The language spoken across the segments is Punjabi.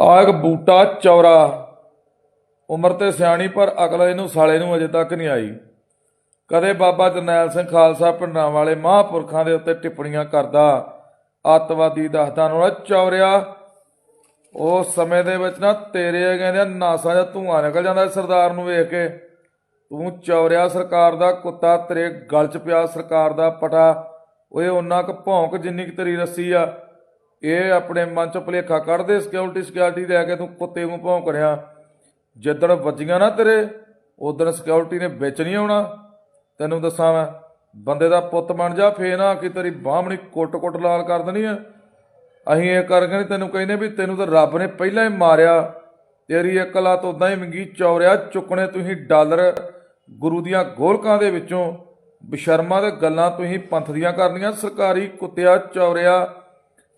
ਆ ਬੂਟਾ ਚੌਰਾ। ਉਮਰ ਤੇ ਸਿਆਣੀ, ਪਰ ਅਕਲ ਇਹਨੂੰ, ਸਾਲੇ ਨੂੰ ਅਜੇ ਤੱਕ ਨਹੀਂ ਆਈ। ਕਦੇ ਬਾਬਾ ਜਰਨੈਲ ਸਿੰਘ ਖਾਲਸਾ ਪਿੰਡਾਂ ਵਾਲੇ ਮਹਾਂਪੁਰਖਾਂ ਦੇ ਉੱਤੇ ਟਿੱਪਣੀਆਂ ਕਰਦਾ, ਅੱਤਵਾਦੀ ਦੱਸਦਾ ਉਹਨਾਂ ਚੌਰਿਆ। ਉਸ ਸਮੇਂ ਦੇ ਵਿੱਚ ਨਾ ਤੇਰੇ ਕਹਿੰਦੇ ਨਾਸਾ ਦਾ ਧੂਆਂ ਨਿਕਲ ਜਾਂਦਾ ਸਰਦਾਰ ਨੂੰ ਵੇਖ ਕੇ। ਤੂੰ ਚੌਰਿਆ ਸਰਕਾਰ ਦਾ ਕੁੱਤਾ, ਤੇਰੇ ਗਲ 'ਚ ਪਿਆ ਸਰਕਾਰ ਦਾ ਪਟਾ। ਓਏ ਉਹਨਾਂ ਕ ਭੌਂਕ ਜਿੰਨੀ ਕੁ ਤੇਰੀ ਰੱਸੀ ਆ ਇਹ ਆਪਣੇ ਮਨ 'ਚ ਭੁਲੇਖਾ ਕੱਢਦੇ ਸਿਕਿਉਰਿਟੀ ਸਿਕਿਉਰਿਟੀ ਆ ਕੇ ਤੂੰ ਕੁੱਤੇ ਨੂੰ ਭੌਂਕ ਰਿਆ ਜਿੱਦਣ ਵੱਜੀਆਂ ਨਾ ਤੇਰੇ, ਉਦੋਂ ਸਿਕਿਉਰਿਟੀ ਨੇ ਵਿੱਚ ਨਹੀਂ ਆਉਣਾ। ਤੈਨੂੰ ਦੱਸਾਂ ਮੈਂ, ਬੰਦੇ ਦਾ ਪੁੱਤ ਬਣ ਜਾ ਫੇ ਨਾ ਕਿ ਤੇਰੀ ਬਾਹਮਣੀ ਕੁੱਟ-ਕੁੱਟ ਲਾਲ ਕਰ ਦੇਣੀ ਆ। ਅਸੀਂ ਇਹ ਕਰਕੇ ਨਹੀਂ ਤੈਨੂੰ ਕਹਿੰਦੇ ਵੀ ਤੈਨੂੰ ਤਾਂ ਰੱਬ ਨੇ ਪਹਿਲਾਂ ਹੀ ਮਾਰਿਆ। ਤੇਰੀ ਇੱਕ ਲੱਤ ਉਦਾਂ ਹੀ ਮੰਗੀ, ਚੌਰਿਆ, ਚੁੱਕਣੇ ਤੁਸੀਂ ਡਾਲਰ ਗੁਰੂ ਦੀਆਂ ਗੋਲਕਾਂ ਦੇ ਵਿੱਚੋਂ। ਬਸ਼ਰਮਾ ਦੇ ਗੱਲਾਂ ਤੁਸੀਂ ਪੰਥ ਦੀਆਂ ਕਰਨੀਆਂ, ਸਰਕਾਰੀ ਕੁੱਤਿਆ, ਚੌਰਿਆ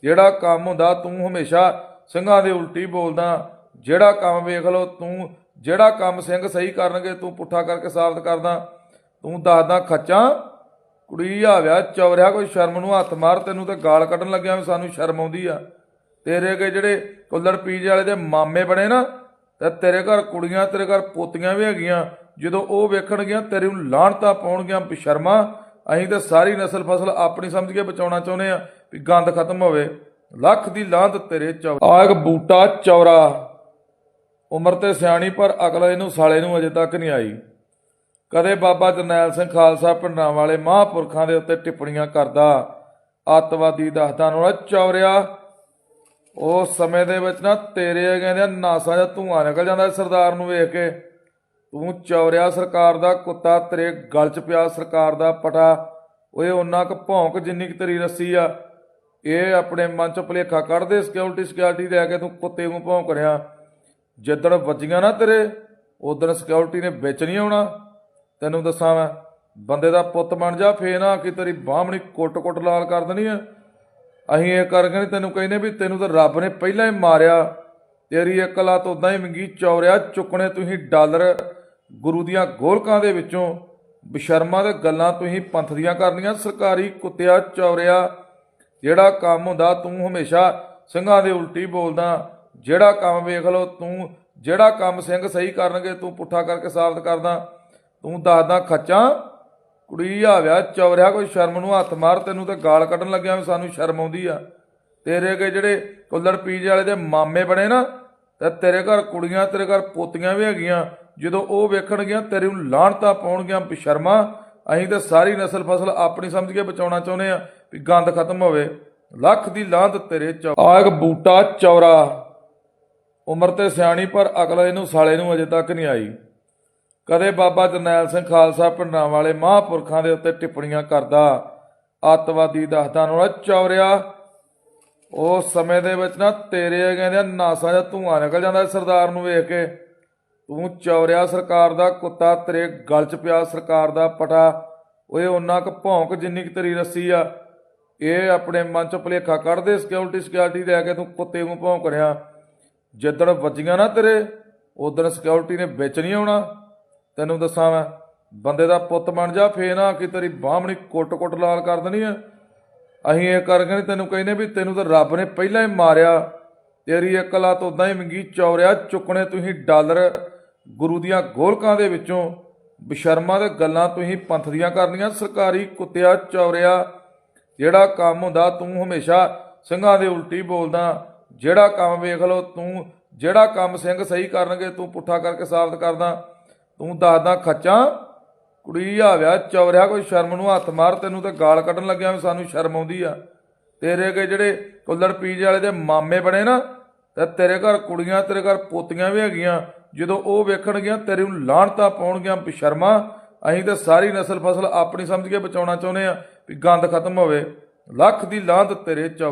ਜਿਹੜਾ ਕੰਮ ਹੁੰਦਾ, ਤੂੰ ਹਮੇਸ਼ਾ ਸਿੰਘਾਂ ਦੇ ਉਲਟੀ ਬੋਲਦਾ। ਜਿਹੜਾ ਕੰਮ ਵੇਖ ਲਓ, ਤੂੰ ਜਿਹੜਾ ਕੰਮ ਸਿੰਘ ਸਹੀ ਕਰਨਗੇ, ਤੂੰ ਪੁੱਠਾ ਕਰਕੇ ਸਾਬਤ ਕਰਦਾ। ਤੂੰ ਦੱਸਦਾ, ਖੱਚਾਂ, ਕੁੜੀ ਆਵਿਆ ਚੌਰਿਆ ਕੋਈ ਸ਼ਰਮ ਨੂੰ ਹੱਥ ਮਾਰ, ਤੈਨੂੰ ਤੇ ਗਾਲ ਕੱਢਣ ਲੱਗਿਆ ਵੀ ਸਾਨੂੰ ਸ਼ਰਮ ਆਉਂਦੀ ਆ। ਤੇਰੇ ਕੇ ਜਿਹੜੇ ਕੁੱਲੜ ਪੀਜੇ ਵਾਲੇ ਦੇ ਮਾਮੇ ਬਣੇ ਨਾ, ਤੇ ਤੇਰੇ ਘਰ ਕੁੜੀਆਂ, ਤੇਰੇ ਘਰ ਪੋਤੀਆਂ ਵੀ ਹੈਗੀਆਂ, ਜਦੋਂ ਉਹ ਵੇਖਣਗੀਆਂ, ਤੇਰੇ ਨੂੰ ਲਾਹਣਤਾ ਪਾਉਣਗੀਆਂ ਬਸ਼ਰਮਾ ਅਸੀਂ ਤਾਂ ਸਾਰੀ ਨਸਲ ਫਸਲ ਆਪਣੀ ਸਮਝ ਕੇ ਬਚਾਉਣਾ ਚਾਹੁੰਦੇ ਆ ਵੀ ਗੰਦ ਖਤਮ ਹੋਵੇ। ਲੱਖ ਦੀ ਲਾਹਨਤ ਤੇਰੇ ਚੌ ਆ ਬੂਟਾ ਚੌਰਾ। ਉਮਰ ਤੇ ਸਿਆਣੀ, ਪਰ ਅਕਲ ਇਹਨੂੰ, ਸਾਲੇ ਨੂੰ ਅਜੇ ਤੱਕ ਨਹੀਂ ਆਈ। ਕਦੇ ਬਾਬਾ ਜਰਨੈਲ ਸਿੰਘ ਖਾਲਸਾ ਪਿੰਡਾਂ ਵਾਲੇ ਮਹਾਂਪੁਰਖਾਂ ਦੇ ਉੱਤੇ ਟਿੱਪਣੀਆਂ ਕਰਦਾ, ਅੱਤਵਾਦੀ ਦੱਸਦਾ ਉਹਨਾਂ ਚੌਰਿਆ। ਉਸ ਸਮੇਂ ਦੇ ਵਿੱਚ ਨਾ ਤੇਰੇ ਕਹਿੰਦੇ ਨਾਸਾਂ ਦਾ ਧੂਆਂ ਨਿਕਲ ਜਾਂਦਾ ਸਰਦਾਰ ਨੂੰ ਵੇਖ ਕੇ। ਤੂੰ ਚੌਰਿਆ ਸਰਕਾਰ ਦਾ ਕੁੱਤਾ, ਤੇਰੇ ਗਲ 'ਚ ਪਿਆ ਸਰਕਾਰ ਦਾ ਪਟਾ। ਓਏ ਉਹਨਾਂ ਕ ਭੌਂਕ ਜਿੰਨੀ ਕੁ ਤੇਰੀ ਰੱਸੀ ਆ। ਇਹ ਆਪਣੇ ਮਨ 'ਚ ਭੁਲੇਖਾ ਕੱਢਦੇ ਸਿਕਿਉਰਿਟੀ ਸਿਕਿਉਰਿਟੀ ਆ ਕੇ ਤੂੰ ਕੁੱਤੇ ਨੂੰ ਭੌਂਕ ਰਿਹਾ। ਜਿੱਦਣ ਵੱਜੀਆਂ ਨਾ ਤੇਰੇ, ਉਦੋਂ ਸਿਕਿਉਰਿਟੀ ਨੇ ਵਿੱਚ ਨਹੀਂ ਆਉਣਾ। ਤੈਨੂੰ ਦੱਸਾਂ ਮੈਂ, ਬੰਦੇ ਦਾ ਪੁੱਤ ਬਣ ਜਾ ਫੇ ਨਾ ਕਿ ਤੇਰੀ ਬਾਹਮਣੀ ਕੁੱਟ-ਕੁੱਟ ਲਾਲ ਕਰ ਦੇਣੀ ਆ। ਅਸੀਂ ਇਹ ਕਰਕੇ ਨਹੀਂ ਤੈਨੂੰ ਕਹਿੰਦੇ ਵੀ ਤੈਨੂੰ ਤਾਂ ਰੱਬ ਨੇ ਪਹਿਲਾਂ ਹੀ ਮਾਰਿਆ। ਤੇਰੀ ਇੱਕ ਲੱਤ ਉਦਾਂ ਹੀ ਮੰਗੀ ਚੌਰਿਆ, ਚੁੱਕਣੇ ਤੁਸੀਂ ਡਾਲਰ ਗੁਰੂ ਦੀਆਂ ਗੋਲਕਾਂ ਦੇ ਵਿੱਚੋਂ। ਬਸ਼ਰਮਾ ਦੇ ਗੱਲਾਂ ਤੁਸੀਂ ਪੰਥ ਦੀਆਂ ਕਰਨੀਆਂ, ਸਰਕਾਰੀ ਕੁੱਤਿਆ, ਚੌਰਿਆ ਜਿਹੜਾ ਕੰਮ ਹੁੰਦਾ, ਤੂੰ ਹਮੇਸ਼ਾ ਸਿੰਘਾਂ ਦੇ ਉਲਟੀ ਬੋਲਦਾ। ਜਿਹੜਾ ਕੰਮ ਵੇਖ ਲਓ, ਤੂੰ ਜਿਹੜਾ ਕੰਮ ਸਿੰਘ ਸਹੀ ਕਰਨਗੇ, ਤੂੰ ਪੁੱਠਾ ਕਰਕੇ ਸਾਬਤ ਕਰਦਾ। ਤੂੰ ਦੱਸਦਾ, ਖੱਚਾਂ, ਕੁੜੀ ਆਵਿਆ ਚੌਰਿਆ ਕੋਈ ਸ਼ਰਮ ਨੂੰ ਹੱਥ ਮਾਰ, ਤੈਨੂੰ ਤੇ ਗਾਲ ਕੱਢਣ ਲੱਗਿਆ ਵੀ ਸਾਨੂੰ ਸ਼ਰਮ ਆਉਂਦੀ ਆ। ਤੇਰੇ ਕੇ ਜਿਹੜੇ ਕੁੱਲੜ ਪੀਜੇ ਵਾਲੇ ਦੇ ਮਾਮੇ ਬਣੇ ਨਾ, ਤੇ ਤੇਰੇ ਘਰ ਕੁੜੀਆਂ, ਤੇਰੇ ਘਰ ਪੋਤੀਆਂ ਵੀ ਹੈਗੀਆਂ, ਜਦੋਂ ਉਹ ਵੇਖਣਗੀਆਂ, ਤੇਰੇ ਨੂੰ ਲਾਹਣਤਾ ਪਾਉਣਗੀਆਂ, ਬਸ਼ਰਮਾ ਅਸੀਂ ਤਾਂ ਸਾਰੀ ਨਸਲ ਫਸਲ ਆਪਣੀ ਸਮਝ ਕੇ ਬਚਾਉਣਾ ਚਾਹੁੰਦੇ ਆ ਵੀ ਗੰਦ ਖਤਮ ਹੋਵੇ। ਲੱਖ ਦੀ ਲਾਹਨਤ ਤੇਰੇ ਚੌ ਆ ਇੱਕ ਬੂਟਾ ਚੌਰਾ। ਉਮਰ ਤੇ ਸਿਆਣੀ, ਪਰ ਅਕਲ ਇਹਨੂੰ ਸਾਲੇ ਨੂੰ ਅਜੇ ਤੱਕ ਨਹੀਂ ਆਈ। ਕਦੇ ਬਾਬਾ ਜਰਨੈਲ ਸਿੰਘ ਖਾਲਸਾ ਪਿੰਡਾਂ ਵਾਲੇ ਮਹਾਂਪੁਰਖਾਂ ਦੇ ਉੱਤੇ ਟਿੱਪਣੀਆਂ ਕਰਦਾ। ਅੱਤਵਾਦੀ ਦੱਸਦਾ ਨਾਲ ਚੌਰਿਆ, ਉਸ ਸਮੇਂ ਦੇ ਵਿੱਚ ਨਾ ਤੇਰੇ ਕਹਿੰਦੇ ਨਾਸਾਂ ਦਾ ਧੂਆਂ ਨਿਕਲ ਜਾਂਦਾ ਸਰਦਾਰ ਨੂੰ ਵੇਖ ਕੇ। ਤੂੰ ਚੌਰਿਆ ਸਰਕਾਰ ਦਾ ਕੁੱਤਾ, ਤੇਰੇ ਗਲ 'ਚ ਪਿਆ ਸਰਕਾਰ ਦਾ ਪਟਾ। ਓਏ ਉਹਨਾਂ ਕ ਭੌਂਕ ਜਿੰਨੀ ਕੁ ਤੇਰੀ ਰੱਸੀ ਆ। ਇਹ ਆਪਣੇ ਮਨ 'ਚ ਭੁਲੇਖਾ ਕੱਢਦੇ ਸਿਕਿਉਰਿਟੀ ਸਿਕਿਉਰਿਟੀ ਲੈ ਕੇ ਤੂੰ ਕੁੱਤੇ ਨੂੰ ਭੌਂਕ ਰਿਹਾ। ਜਿੱਦਣ ਵੱਜੀਆਂ ਨਾ ਤੇਰੇ ਉਦੋਂ ਸਿਕਿਉਰਿਟੀ ਨੇ ਵਿੱਚ ਨਹੀਂ ਆਉਣਾ। ਤੈਨੂੰ ਦੱਸਾਂ ਮੈਂ, ਬੰਦੇ ਦਾ ਪੁੱਤ ਬਣ ਜਾ ਫੇ ਨਾ ਕਿ ਤੇਰੀ ਬਾਹਮਣੀ ਕੁੱਟ-ਕੁੱਟ ਲਾਲ ਕਰ ਦੇਣੀ ਆ। ਅਸੀਂ ਇਹ ਕਰਕੇ ਨਹੀਂ ਤੈਨੂੰ ਕਹਿੰਦੇ ਵੀ ਤੈਨੂੰ ਤਾਂ ਰੱਬ ਨੇ ਪਹਿਲਾਂ ਹੀ ਮਾਰਿਆ। ਤੇਰੀ ਇੱਕ ਲੱਤ ਉਦਾਂ ਹੀ ਮੰਗੀ, ਚੌਰਿਆ ਚੁੱਕਣੇ ਤੁਸੀਂ ਡਾਲਰ। ਗੁਰੂ ਦੀਆਂ ਗੋਲਕਾਂ ਦੇ ਵਿੱਚੋਂ ਬਸ਼ਰਮਾ ਦੇ ਗੱਲਾਂ ਤੁਸੀਂ ਪੰਥ ਦੀਆਂ ਕਰਨੀਆਂ। ਸਰਕਾਰੀ ਕੁੱਤਿਆ, ਚੌਰਿਆ, ਜਿਹੜਾ ਕੰਮ ਹੁੰਦਾ, ਤੂੰ ਹਮੇਸ਼ਾ ਸਿੰਘਾਂ ਦੇ ਉਲਟੀ ਬੋਲਦਾ। ਜਿਹੜਾ ਕੰਮ ਵੇਖ ਲਓ, ਤੂੰ ਜਿਹੜਾ ਕੰਮ ਸਿੰਘ ਸਹੀ ਕਰਨਗੇ, ਤੂੰ ਪੁੱਠਾ ਕਰਕੇ ਸਾਬਤ ਕਰਦਾ। ਤੂੰ ਦੱਸਦਾ ਖੱਚਾ, ਕੁੜੀ ਆਵਿਆ, ਚੌਰਿਆ, ਕੋਈ ਸ਼ਰਮ ਨੂੰ ਹੱਥ ਮਾਰ, ਤੈਨੂੰ ਤੇ ਗਾਲ ਕੱਢਣ ਲੱਗਿਆ ਵੀ ਸਾਨੂੰ ਸ਼ਰਮ ਆਉਂਦੀ ਆ। ਤੇਰੇ ਕੇ ਜਿਹੜੇ ਕੁੱਲੜ ਪੀਜੇ ਵਾਲੇ ਦੇ ਮਾਮੇ ਬਣੇ ਨਾ, ਤੇ ਤੇਰੇ ਘਰ ਕੁੜੀਆਂ, ਤੇਰੇ ਘਰ ਪੋਤੀਆਂ ਵੀ ਹੈਗੀਆਂ। ਜਦੋਂ ਉਹ ਵੇਖਣਗੀਆਂ, ਤੇਰੇ ਨੂੰ ਲਾਹਣਤਾ ਪਾਉਣਗੀਆਂ ਬਸ਼ਰਮਾ, ਅਸੀਂ ਤਾਂ ਸਾਰੀ ਨਸਲ ਫਸਲ ਆਪਣੀ ਸਮਝ ਕੇ ਬਚਾਉਣਾ ਚਾਹੁੰਦੇ ਆ ਵੀ ਗੰਦ ਖਤਮ ਹੋਵੇ। ਲੱਖ ਦੀ ਲਾਹਨਤ ਤੇਰੇ ਚੌ